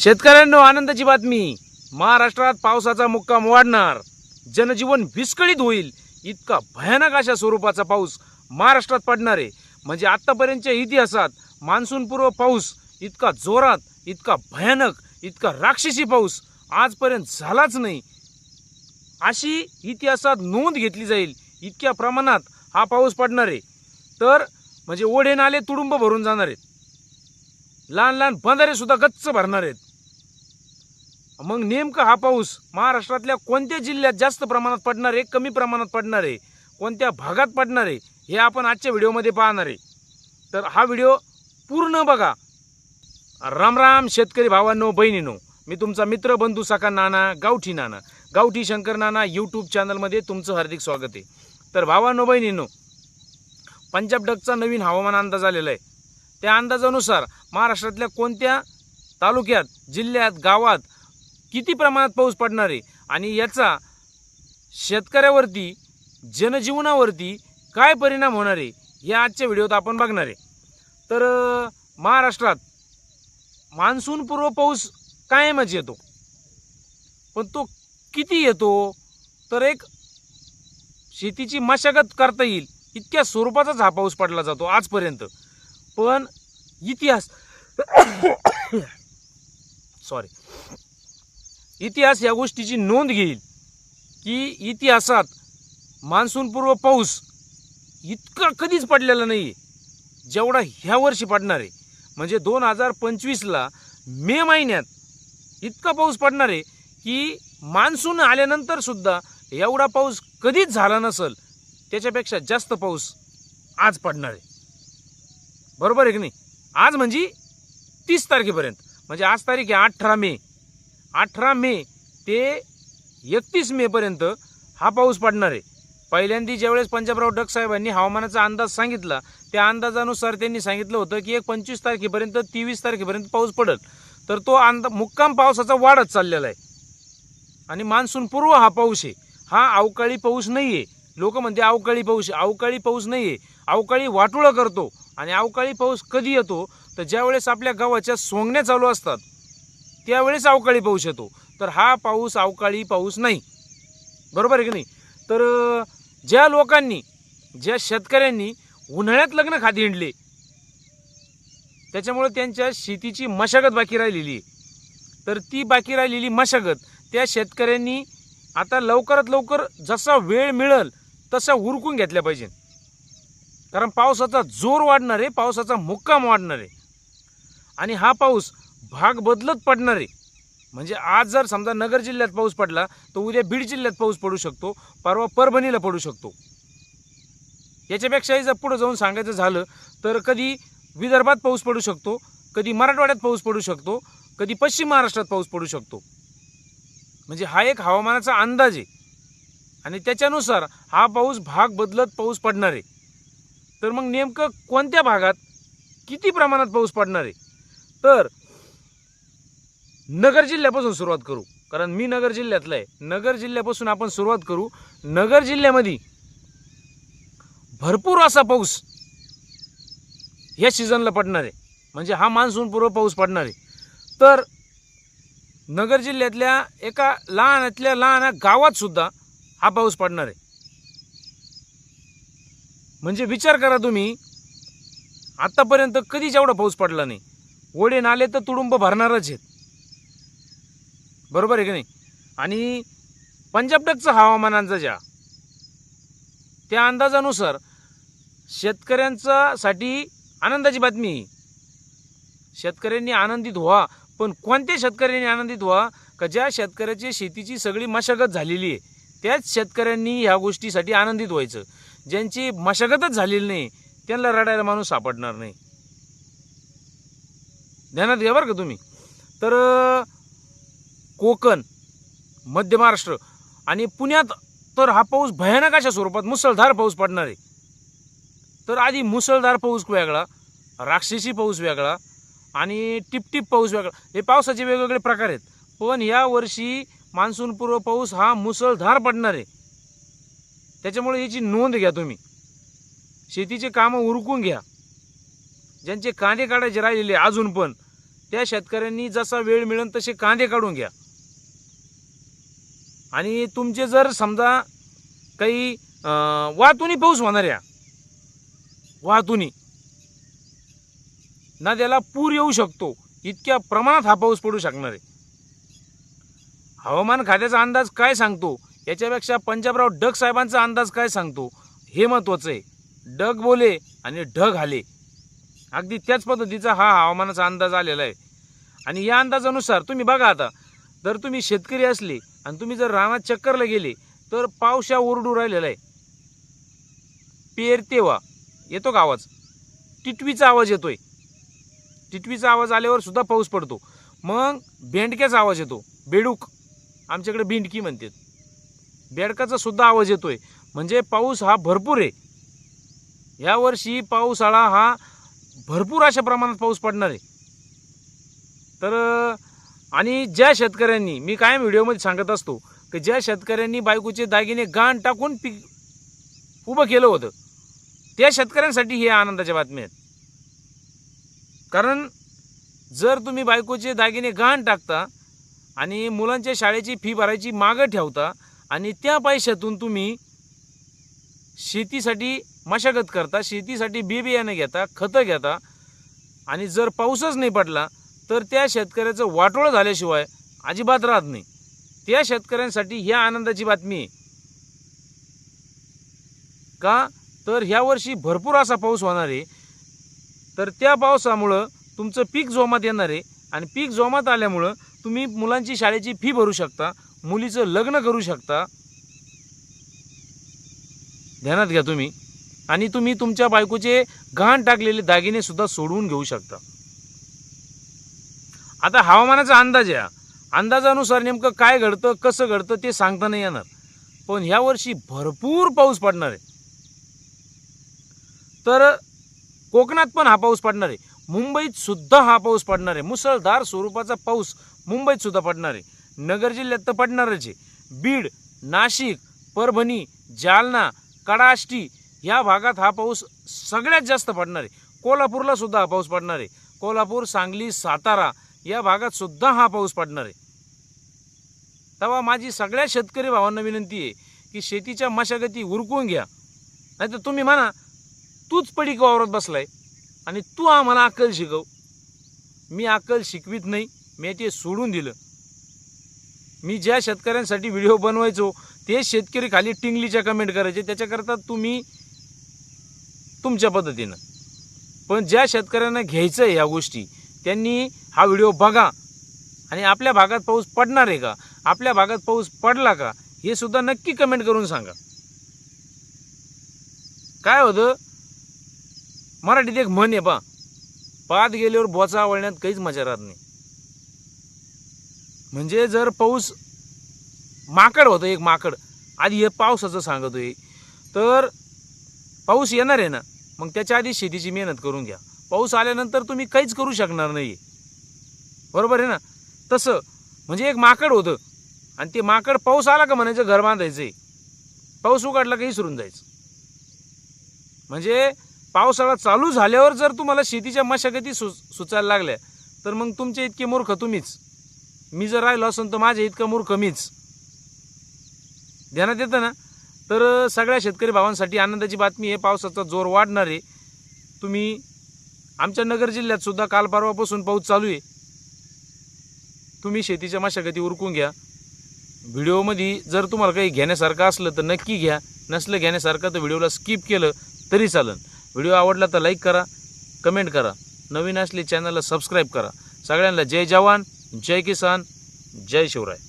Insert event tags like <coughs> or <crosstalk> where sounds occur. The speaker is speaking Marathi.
शेतकऱ्यांनो आनंदाची बातमी. महाराष्ट्रात पावसाचा मुक्काम वाढणार. जनजीवन विस्कळीत होईल. इतका भयानक अशा स्वरूपाचा पाऊस महाराष्ट्रात पडणार आहे. म्हणजे आत्तापर्यंतच्या इतिहासात मान्सूनपूर्व पाऊस इतका जोरात इतका भयानक इतका राक्षसी पाऊस आजपर्यंत झालाच नाही. अशी इतिहासात नोंद घेतली जाईल. इतक्या प्रमाणात हा पाऊस पडणार आहे. तर म्हणजे ओढे नाले तुडुंब भरून जाणार आहेत. लहान लहान बंधारे सुद्धा गच्च भरणार आहेत. मग नेमकं हा पाऊस महाराष्ट्रातल्या कोणत्या जिल्ह्यात जास्त प्रमाणात पडणार आहे कमी प्रमाणात पडणार आहे कोणत्या भागात पडणार आहे हे आपण आजच्या व्हिडिओमध्ये पाहणार आहे. तर हा व्हिडिओ पूर्ण बघा. राम राम शेतकरी भावांनो बहिणीनो मी तुमचा मित्र बंधू सखा नाना गावठी नाना गावठी शंकर नाना यूट्यूब चॅनलमध्ये तुमचं हार्दिक स्वागत आहे. तर भावांनो बहिणीनो पंजाब डकचा नवीन हवामान अंदाज आलेला आहे. त्या अंदाजानुसार महाराष्ट्रातल्या कोणत्या तालुक्यात जिल्ह्यात गावात किती प्रमाणात पाऊस पडणार आहे? आणि याचा शेतकऱ्यावरती जनजीवनावरती काय परिणाम होणार आहे? हे आजच्या व्हिडिओत आपण बघणार आहे. तर महाराष्ट्रात मान्सूनपूर्व पाऊस कायमच येतो. पण तो किती येतो? तर एक शेतीची मशागत करता येईल इतक्या स्वरूपाचाच हा पाऊस पडला जातो आजपर्यंत. पण इतिहास <coughs> <coughs> सॉरी इतिहास या गोष्टीची नोंद घेईल की इतिहासात मान्सूनपूर्व पाऊस इतका कधीच पडलेला नाही आहे जेवढा ह्या वर्षी पडणार आहे. म्हणजे दोन हजार पंचवीसला मे महिन्यात इतका पाऊस पडणार आहे की मान्सून आल्यानंतर सुद्धा एवढा पाऊस कधीच झाला नसल त्याच्यापेक्षा जास्त पाऊस आज पडणार आहे. बरोबर आहे की नाही? आज म्हणजे तीस तारखेपर्यंत. म्हणजे आज तारीख आहे अठरा मे. अठरा मे ते एकतीस मेपर्यंत हा पाऊस पडणार आहे. पहिल्यांदा ज्यावेळेस पंजाबराव डक साहेबांनी हवामानाचा अंदाज सांगितला त्या अंदाजानुसार त्यांनी सांगितलं होतं की एक पंचवीस तारखेपर्यंत तेवीस तारखेपर्यंत पाऊस पडेल. तर तो अंदा मुक्काम पावसाचा वाढत चाललेला आहे. आणि मान्सून पूर्व हा पाऊस आहे. हा अवकाळी पाऊस नाही आहे लोक म्हणते अवकाळी पाऊस आहे. अवकाळी पाऊस नाही आहे अवकाळी वाटुळा करतो. आणि अवकाळी पाऊस कधी येतो? तर ज्यावेळेस आपल्या गावाच्या सोंगण्या चालू असतात त्यावेळेस अवकाळी पाऊस येतो. तर हा पाऊस अवकाळी पाऊस नाही. बरोबर आहे की नाही? तर ज्या लोकांनी ज्या शेतकऱ्यांनी उन्हाळ्यात लग्न खाती हिंडले त्याच्यामुळे त्यांच्या शेतीची मशागत बाकी राहिलेली आहे. तर ती बाकी राहिलेली मशागत त्या शेतकऱ्यांनी आता लवकरात लवकर जसा वेळ मिळेल तसा उरकून घेतल्या पाहिजे. कारण पावसाचा जोर वाढणार आहे पावसाचा मुक्काम वाढणार आहे. आणि हा पाऊस भाग बदलत पडणार. आहे म्हणजे आज जर समजा नगर जिल्ह्यात पाऊस पडला तर उद्या बीड जिल्ह्यात पाऊस पडू शकतो परवा परभणीला पडू शकतो. याच्यापेक्षाही जर पुढं जाऊन सांगायचं झालं तर कधी विदर्भात पाऊस पडू शकतो कधी मराठवाड्यात पाऊस पडू शकतो कधी पश्चिम महाराष्ट्रात पाऊस पडू शकतो. म्हणजे हा एक हवामानाचा अंदाज आहे. आणि त्याच्यानुसार हा पाऊस भाग बदलत पाऊस पडणार. आहे तर मग नेमकं कोणत्या भागात किती प्रमाणात पाऊस पडणार? आहे तर नगर जिल्ह्यापासून सुरुवात करू. कारण मी नगर जिल्ह्यातला आहे. नगर जिल्ह्यापासून आपण सुरुवात करू. नगर जिल्ह्यामध्ये भरपूर असा पाऊस या सीझनला पडणार आहे. म्हणजे हा मान्सूनपूर्व पाऊस पडणार आहे. तर नगर जिल्ह्यातल्या एका लहानातल्या लहान गावात सुद्धा हा पाऊस पडणार आहे. म्हणजे विचार करा तुम्ही आतापर्यंत कधीच एवढा पाऊस पडला नाही. ओढे नाले तर तुडुंब भरणारच आहेत. बरोबर आहे की नाही? आणि पंजाब टकचं हवामान अंदाज त्या अंदाजानुसार शेतकऱ्यांचा साठी आनंदाची बातमी शेतकऱ्यांनी आनंदित व्हा पण कोणत्या शेतकऱ्यांनी आनंदित व्हा? का ज्या शेतकऱ्याची शेतीची सगळी मशागत झालेली आहे त्याच शेतकऱ्यांनी ह्या गोष्टीसाठी आनंदित व्हायचं. ज्यांची मशागतच झालेली नाही त्यांना रडायला माणूस सापडणार नाही. ध्यानात घ्या बरं का तुम्ही. तर कोकण मध्य महाराष्ट्र आणि पुण्यात तर हा पाऊस भयानक अशा स्वरूपात मुसळधार पाऊस पडणार आहे. तर आधी मुसळधार पाऊस वेगळा राक्षसी पाऊस वेगळा आणि टिपटिप पाऊस वेगळा. हे पावसाचे वेगवेगळे प्रकार आहेत. पण या वर्षी मान्सूनपूर्व पाऊस हा मुसळधार पडणार आहे. त्याच्यामुळे याची नोंद घ्या तुम्ही. शेतीचे कामं उरकून घ्या. ज्यांचे कांदे काढायचे राहिलेले अजून पण त्या शेतकऱ्यांनी जसा वेळ मिळेल तसे कांदे काढून घ्या. आणि तुमचे जर समजा काही वाहतुनी पाऊस होणार या वाहतुनी नद्याला पूर येऊ शकतो इतक्या प्रमाणात हा पाऊस पडू शकणार आहे. हवामान खात्याचा अंदाज काय सांगतो? याच्यापेक्षा पंजाबराव डग साहेबांचा अंदाज काय सांगतो? हे महत्वाचं आहे. डग बोले आणि ढग आले अगदी त्याच पद्धतीचा हा हवामानाचा अंदाज आलेला आहे. आणि या अंदाजानुसार तुम्ही बघा आता जर तुम्ही शेतकरी असले आणि तुम्ही जर रानात चक्करला गेले तर पावसा ओरडू राहिलेला आहे. पेर तेव्हा येतो का आवाज? टिटवीचा आवाज येतोय. टिटवीचा आवाज आल्यावर सुद्धा पाऊस पडतो. मग भेंडक्याचा आवाज येतो. बेडूक. आमच्याकडे भिंडकी म्हणतात. बेडकाचा सुद्धा आवाज येतोय. म्हणजे पाऊस हा भरपूर आहे. यावर्षी पावसाळा हा भरपूर अशा प्रमाणात पाऊस पडणार आहे. तर आणि ज्या शेतकऱ्यांनी मी कायम व्हिडिओमध्ये सांगत असतो की ज्या शेतकऱ्यांनी बायकोचे दागिने गाण टाकून पीक उभं केलं होतं त्या शेतकऱ्यांसाठी हे आनंदाच्या बातम्या आहेत. कारण जर तुम्ही बायकोचे दागिने गहाण टाकता आणि मुलांच्या शाळेची फी भरायची मागं ठेवता आणि त्या पैशातून तुम्ही शेतीसाठी मशागत करता शेतीसाठी बी बियाणं घेता खतं घेता आणि जर पाऊसच नाही पडला तर त्या शेतकऱ्याचं वाटोळं झाल्याशिवाय अजिबात राहत नाही. त्या शेतकऱ्यांसाठी ह्या आनंदाची बातमी आहे. का? तर ह्या वर्षी भरपूर असा पाऊस होणार आहे. तर त्या पावसामुळं तुमचं पीक जोमात येणार आहे आणि पीक जोमात आल्यामुळं तुम्ही मुलांची शाळेची फी भरू शकता मुलीचं लग्न करू शकता. ध्यानात घ्या तुम्ही. आणि तुम्ही तुमच्या बायकोचे घाण टाकलेले दागिने सुद्धा सोडवून घेऊ शकता. आता हवामानाचा अंदाज आहे. अंदाजानुसार नेमकं काय घडतं कसं घडतं ते सांगता नाही येणार. पण ह्या वर्षी भरपूर पाऊस पडणार आहे. तर कोकणात पण हा पाऊस पडणार आहे. मुंबईत सुद्धा हा पाऊस पडणार आहे. मुसळधार स्वरूपाचा पाऊस मुंबईत सुद्धा पडणार आहे. नगर जिल्ह्यात तर पडणारच आहे. बीड नाशिक परभणी जालना कडाष्टी या भागात हा पाऊस सगळ्यात जास्त पडणार आहे. कोल्हापूरला सुद्धा हा पाऊस पडणार आहे. कोल्हापूर सांगली सातारा या भागात सुद्धा हा पाऊस पडणार आहे. तेव्हा माझी सगळ्या शेतकरी भावांना विनंती आहे की शेतीच्या मशागती उरकून घ्या. नाहीतर तुम्ही म्हणा तूच पडीक वावरत बसलाय आणि तू आम्हाला अक्कल शिकव. मी अक्कल शिकवित नाही मी ते सोडून दिलं. मी ज्या शेतकऱ्यांसाठी व्हिडिओ बनवायचो ते शेतकरी खाली टिंगलीच्या कमेंट करायचे. त्याच्याकरता तुम्ही तुमच्या पद्धतीनं. पण ज्या शेतकऱ्यांना घ्यायचं आहे ह्या गोष्टी त्यांनी हा व्हिडिओ बघा. आणि आपल्या भागात पाऊस पडणार आहे का? आपल्या भागात पाऊस पडला का? हे सुद्धा नक्की कमेंट करून सांगा. काय होतं? मराठीत एक म्हण आहे पा पात गेल्यावर बोचा वळण्यात काहीच मजा राहत नाही. म्हणजे जर पाऊस माकड होतं एक माकड आधी हे पावसाचं सांगतोय. तर पाऊस येणार आहे ना मग त्याच्या आधी शेतीची मेहनत करून घ्या. पाऊस आल्यानंतर तुम्ही काहीच करू शकणार नाही. बरोबर आहे ना? तसं म्हणजे एक माकड होतं. आणि ते माकड पाऊस आला का म्हणायचं घर बांधायचं पाऊस उघडला का विसरून जायचं. म्हणजे पावसाळा चालू झाल्यावर जर तुम्हाला शेतीच्या मशागती सु सुचायला लागल्या तर मग तुमचे इतके मूर्ख तुम्हीच. मी जर राहिलो असेल तर माझ्या इतकं मूर्ख मीच. ध्यानात येतं ना? तर सगळ्या शेतकरी भावांसाठी आनंदाची बातमी आहे पावसाचा जोर वाढणार आहे. तुम्ही आमच्या नगर जिल्ह्यात सुद्धा काल परवापासून पाऊस चालू आहे. तुम्ही शेतीच्या मशागती उरकून घ्या. व्हिडिओमध्ये जर तुम्हाला काही घेण्यासारखं असलं तर नक्की घ्या. नसलं घेण्यासारखं तर व्हिडिओला स्किप केलं तरी चालेल व्हिडिओ आवडला तर लाईक करा कमेंट करा. नवीन असले चॅनलला सबस्क्राईब करा. सगळ्यांना जय जवान जय किसान जय शिवराय.